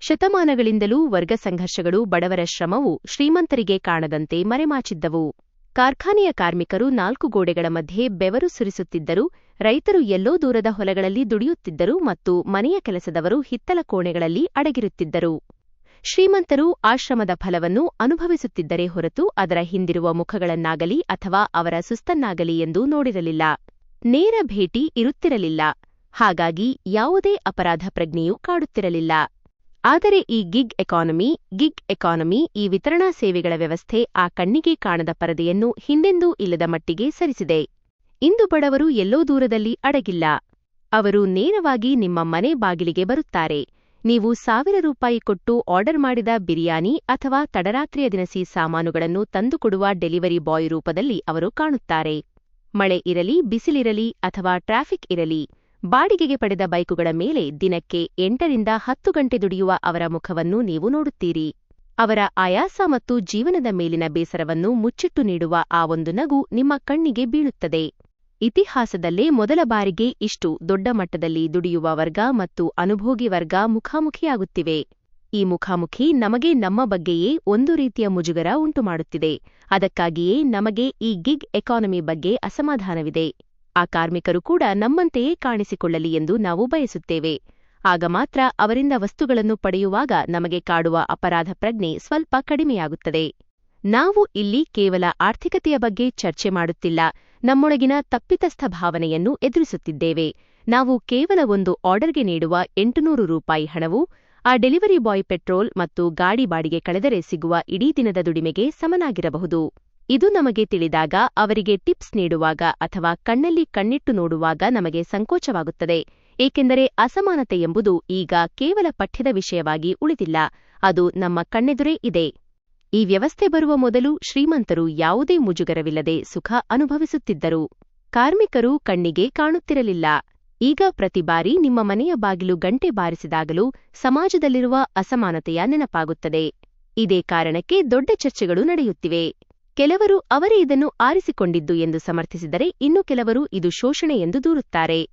ಶತಮಾನಗಳಿಂದಲೂ ವರ್ಗ ಸಂಘರ್ಷಗಳು ಬಡವರ ಶ್ರಮವು ಶ್ರೀಮಂತರಿಗೆ ಕಾಣದಂತೆ ಮರೆಮಾಚಿದ್ದವು. ಕಾರ್ಖಾನೆಯ ಕಾರ್ಮಿಕರು ನಾಲ್ಕು ಗೋಡೆಗಳ ಮಧ್ಯೆ ಬೆವರು ಸುರಿಸುತ್ತಿದ್ದರು, ರೈತರು ಎಲ್ಲೋ ದೂರದ ಹೊಲಗಳಲ್ಲಿ ದುಡಿಯುತ್ತಿದ್ದರು ಮತ್ತು ಮನೆಯ ಕೆಲಸದವರು ಹಿತ್ತಲ ಕೋಣೆಗಳಲ್ಲಿ ಅಡಗಿರುತ್ತಿದ್ದರು. ಶ್ರೀಮಂತರು ಆಶ್ರಮದ ಫಲವನ್ನು ಅನುಭವಿಸುತ್ತಿದ್ದರೆ ಹೊರತು ಅದರ ಹಿಂದಿರುವ ಮುಖಗಳನ್ನಾಗಲಿ ಅಥವಾ ಅವರ ಸುಸ್ತನ್ನಾಗಲಿ ಎಂದು ನೋಡಿರಲಿಲ್ಲ. ನೇರ ಭೇಟಿ ಇರುತ್ತಿರಲಿಲ್ಲ. ಹಾಗಾಗಿ ಯಾವುದೇ ಅಪರಾಧ ಪ್ರಜ್ಞೆಯೂ ಕಾಡುತ್ತಿರಲಿಲ್ಲ. ಆದರೆ ಈ ಗಿಗ್ ಎಕಾನಮಿ ಗಿಗ್ ಎಕಾನಮಿ ಈ ವಿತರಣಾ ಸೇವೆಗಳ ವ್ಯವಸ್ಥೆ ಆ ಕಣ್ಣಿಗೆ ಕಾಣದ ಪರದೆಯನ್ನು ಹಿಂದೆಂದೂ ಇಲ್ಲದ ಮಟ್ಟಿಗೆ ಸರಿಸಿದೆ. ಇಂದು ಬಡವರು ಎಲ್ಲೋ ದೂರದಲ್ಲಿ ಅಡಗಿಲ್ಲ. ಅವರು ನೇರವಾಗಿ ನಿಮ್ಮ ಮನೆ ಬಾಗಿಲಿಗೆ ಬರುತ್ತಾರೆ. ನೀವು ಸಾವಿರ ರೂಪಾಯಿ ಕೊಟ್ಟು ಆರ್ಡರ್ ಮಾಡಿದ ಬಿರಿಯಾನಿ ಅಥವಾ ತಡರಾತ್ರಿಯ ದಿನಸಿ ಸಾಮಾನುಗಳನ್ನು ತಂದುಕೊಡುವ ಡೆಲಿವರಿ ಬಾಯ್ ರೂಪದಲ್ಲಿ ಅವರು ಕಾಣುತ್ತಾರೆ. ಮಳೆ ಇರಲಿ, ಬಿಸಿಲಿರಲಿ ಅಥವಾ ಟ್ರಾಫಿಕ್ ಇರಲಿ. ಬಾಡಿಗೆಗೆ ಪಡೆದ ಬೈಕುಗಳ ಮೇಲೆ ದಿನಕ್ಕೆ ಎಂಟರಿಂದ ಹತ್ತು ಗಂಟೆ ದುಡಿಯುವ ಅವರ ಮುಖವನ್ನು ನೀವು ನೋಡುತ್ತೀರಿ. ಅವರ ಆಯಾಸ ಮತ್ತು ಜೀವನದ ಮೇಲಿನ ಬೇಸರವನ್ನು ಮುಚ್ಚಿಟ್ಟು ನೀಡುವ ಆ ಒಂದು ನಗು ನಿಮ್ಮ ಕಣ್ಣಿಗೆ ಬೀಳುತ್ತದೆ. ಇತಿಹಾಸದಲ್ಲೇ ಮೊದಲ ಬಾರಿಗೆ ಇಷ್ಟು ದೊಡ್ಡ ಮಟ್ಟದಲ್ಲಿ ದುಡಿಯುವ ವರ್ಗ ಮತ್ತು ಅನುಭೋಗಿ ವರ್ಗ ಮುಖಾಮುಖಿಯಾಗುತ್ತಿವೆ. ಈ ಮುಖಾಮುಖಿ ನಮಗೆ ನಮ್ಮ ಬಗ್ಗೆಯೇ ಒಂದು ರೀತಿಯ ಮುಜುಗರ ಉಂಟುಮಾಡುತ್ತಿದೆ. ಅದಕ್ಕಾಗಿಯೇ ನಮಗೆ ಈ ಗಿಗ್ ಎಕಾನಮಿ ಬಗ್ಗೆ ಅಸಮಾಧಾನವಿದೆ. ಆ ಕಾರ್ಮಿಕರು ಕೂಡ ನಮ್ಮಂತೆಯೇ ಕಾಣಿಸಿಕೊಳ್ಳಲಿ ಎಂದು ನಾವು ಬಯಸುತ್ತೇವೆ. ಆಗ ಮಾತ್ರ ಅವರಿಂದ ವಸ್ತುಗಳನ್ನು ಪಡೆಯುವಾಗ ನಮಗೆ ಕಾಡುವ ಅಪರಾಧ ಪ್ರಜ್ಞೆ ಸ್ವಲ್ಪ ಕಡಿಮೆಯಾಗುತ್ತದೆ. ನಾವು ಇಲ್ಲಿ ಕೇವಲ ಆರ್ಥಿಕತೆಯ ಬಗ್ಗೆ ಚರ್ಚೆ ಮಾಡುತ್ತಿಲ್ಲ, ನಮ್ಮೊಳಗಿನ ತಪ್ಪಿತಸ್ಥ ಭಾವನೆಯನ್ನು ಎದುರಿಸುತ್ತಿದ್ದೇವೆ. ನಾವು ಕೇವಲ ಒಂದು ಆರ್ಡರ್ಗೆ ನೀಡುವ ಎಂಟುನೂರು ರೂಪಾಯಿ ಹಣವು, ಆ ಡೆಲಿವರಿ ಬಾಯ್ ಪೆಟ್ರೋಲ್ ಮತ್ತು ಗಾಡಿ ಬಾಡಿಗೆ ಕಳೆದರೆ ಸಿಗುವ ಇಡೀ ದಿನದ ದುಡಿಮೆಗೆ ಸಮನಾಗಿರಬಹುದು. ಇದು ನಮಗೆ ತಿಳಿದಾಗ ಅವರಿಗೆ ಟಿಪ್ಸ್ ನೀಡುವಾಗ ಅಥವಾ ಕಣ್ಣಲ್ಲಿ ಕಣ್ಣಿಟ್ಟು ನೋಡುವಾಗ ನಮಗೆ ಸಂಕೋಚವಾಗುತ್ತದೆ, ಏಕೆಂದರೆ ಅಸಮಾನತೆ ಎಂಬುದು ಈಗ ಕೇವಲ ಪಠ್ಯದ ವಿಷಯವಾಗಿ ಉಳಿದಿಲ್ಲ, ಅದು ನಮ್ಮ ಕಣ್ಣೆದುರೇ ಇದೆ. ಈ ವ್ಯವಸ್ಥೆ ಬರುವ ಮೊದಲು ಶ್ರೀಮಂತರು ಯಾವುದೇ ಮುಜುಗರವಿಲ್ಲದೆ ಸುಖ ಅನುಭವಿಸುತ್ತಿದ್ದರು. ಕಾರ್ಮಿಕರು ಕಣ್ಣಿಗೆ ಕಾಣುತ್ತಿರಲಿಲ್ಲ. ಈಗ ಪ್ರತಿ ಬಾರಿ ನಿಮ್ಮ ಮನೆಯ ಬಾಗಿಲು ಗಂಟೆ ಬಾರಿಸಿದಾಗಲೂ ಸಮಾಜದಲ್ಲಿರುವ ಅಸಮಾನತೆಯ ನೆನಪಾಗುತ್ತದೆ. ಇದೇ ಕಾರಣಕ್ಕೆ ದೊಡ್ಡ ಚರ್ಚೆಗಳು ನಡೆಯುತ್ತಿವೆ. ಕೆಲವರು ಅವರೇ ಇದನ್ನು ಆರಿಸಿಕೊಂಡಿದ್ದು ಎಂದು ಸಮರ್ಥಿಸಿದರೆ ಇನ್ನು ಕೆಲವರು ಇದು ಶೋಷಣೆ ಎಂದು ದೂರುತ್ತಾರೆ.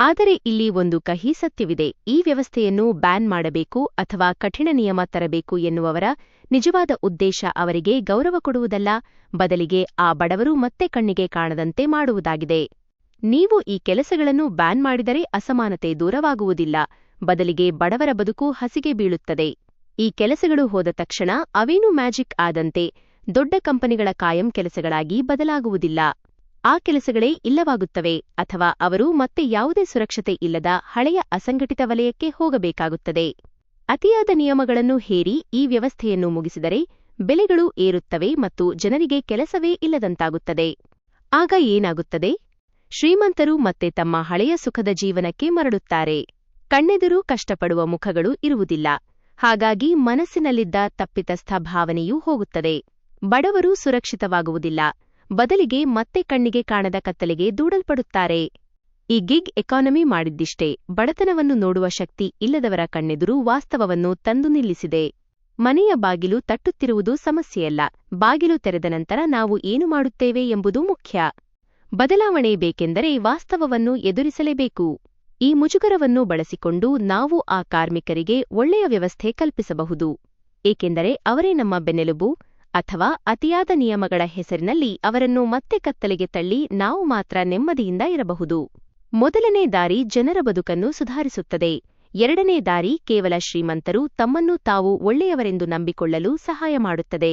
ಆದರೆ ಇಲ್ಲಿ ಒಂದು ಕಹಿ ಸತ್ಯವಿದೆ. ಈ ವ್ಯವಸ್ಥೆಯನ್ನು ಬ್ಯಾನ್ ಮಾಡಬೇಕು ಅಥವಾ ಕಠಿಣ ನಿಯಮ ತರಬೇಕು ಎನ್ನುವವರ ನಿಜವಾದ ಉದ್ದೇಶ ಅವರಿಗೆ ಗೌರವ ಕೊಡುವುದಲ್ಲ. ಬದಲಿಗೆ ಆ ಬಡವರು ಮತ್ತೆ ಕಣ್ಣಿಗೆ ಕಾಣದಂತೆ ಮಾಡುವುದಾಗಿದೆ. ನೀವು ಈ ಕೆಲಸಗಳನ್ನು ಬ್ಯಾನ್ ಮಾಡಿದರೆ ಅಸಮಾನತೆ ದೂರವಾಗುವುದಿಲ್ಲ. ಬದಲಿಗೆ ಬಡವರ ಬದುಕು ಹಸಿಗೆ ಬೀಳುತ್ತದೆ. ಈ ಕೆಲಸಗಳು ಹೋದ ತಕ್ಷಣ ಅವೇನು ಮ್ಯಾಜಿಕ್ ಆದಂತೆ? ದೊಡ್ಡ ಕಂಪನಿಗಳ ಕಾಯಂ ಕೆಲಸಗಳಾಗಿ ಬದಲಾಗುವುದಿಲ್ಲ. ಆ ಕೆಲಸಗಳೇ ಇಲ್ಲವಾಗುತ್ತವೆ ಅಥವಾ ಅವರು ಮತ್ತೆ ಯಾವುದೇ ಸುರಕ್ಷತೆ ಇಲ್ಲದ ಹಳೆಯ ಅಸಂಘಟಿತ ವಲಯಕ್ಕೆ ಹೋಗಬೇಕಾಗುತ್ತದೆ. ಅತಿಯಾದ ನಿಯಮಗಳನ್ನು ಹೇರಿ ಈ ವ್ಯವಸ್ಥೆಯನ್ನು ಮುಗಿಸಿದರೆ ಬೆಲೆಗಳು ಏರುತ್ತವೆ ಮತ್ತು ಜನರಿಗೆ ಕೆಲಸವೇ ಇಲ್ಲದಂತಾಗುತ್ತದೆ. ಆಗ ಏನಾಗುತ್ತದೆ? ಶ್ರೀಮಂತರು ಮತ್ತೆ ತಮ್ಮ ಹಳೆಯ ಸುಖದ ಜೀವನಕ್ಕೆ ಮರಳುತ್ತಾರೆ. ಕಣ್ಣೆದುರು ಕಷ್ಟಪಡುವ ಮುಖಗಳು ಇರುವುದಿಲ್ಲ. ಹಾಗಾಗಿ ಮನಸ್ಸಿನಲ್ಲಿದ್ದ ತಪ್ಪಿತಸ್ಥ ಭಾವನೆಯೂ ಹೋಗುತ್ತದೆ. ಬಡವರು ಸುರಕ್ಷಿತವಾಗುವುದಿಲ್ಲ. ಬದಲಿಗೆ ಮತ್ತೆ ಕಣ್ಣಿಗೆ ಕಾಣದ ಕತ್ತಲೆಗೆ ದೂಡಲ್ಪಡುತ್ತಾರೆ. ಈ ಗಿಗ್ ಎಕಾನಮಿ ಮಾಡಿದ್ದಿಷ್ಟೇ. ಬಡತನವನ್ನು ನೋಡುವ ಶಕ್ತಿ ಇಲ್ಲದವರ ಕಣ್ಣೆದುರು ವಾಸ್ತವವನ್ನು ತಂದು ನಿಲ್ಲಿಸಿದೆ. ಮನೆಯ ಬಾಗಿಲು ತಟ್ಟುತ್ತಿರುವುದು ಸಮಸ್ಯೆಯಲ್ಲ. ಬಾಗಿಲು ತೆರೆದ ನಂತರ ನಾವು ಏನು ಮಾಡುತ್ತೇವೆ ಎಂಬುದು ಮುಖ್ಯ. ಬದಲಾವಣೆ ಬೇಕೆಂದರೆ ವಾಸ್ತವವನ್ನು ಎದುರಿಸಲೇಬೇಕು. ಈ ಮುಜುಗರವನ್ನು ಬಳಸಿಕೊಂಡು ನಾವು ಆ ಕಾರ್ಮಿಕರಿಗೆ ಒಳ್ಳೆಯ ವ್ಯವಸ್ಥೆ ಕಲ್ಪಿಸಬಹುದು. ಏಕೆಂದರೆ ಅವರೇ ನಮ್ಮ ಬೆನ್ನೆಲುಬು ಅಥವಾ ಅತಿಯಾದ ನಿಯಮಗಳ ಹೆಸರಿನಲ್ಲಿ ಅವರನ್ನು ಮತ್ತೆ ಕತ್ತಲೆಗೆ ತಳ್ಳಿ ನಾವು ಮಾತ್ರ ನೆಮ್ಮದಿಯಿಂದ ಇರಬಹುದು. ಮೊದಲನೇ ದಾರಿ ಜನರ ಬದುಕನ್ನು ಸುಧಾರಿಸುತ್ತದೆ. ಎರಡನೇ ದಾರಿ ಕೇವಲ ಶ್ರೀಮಂತರು ತಮ್ಮನ್ನು ತಾವು ಒಳ್ಳೆಯವರೆಂದು ನಂಬಿಕೊಳ್ಳಲು ಸಹಾಯ ಮಾಡುತ್ತದೆ.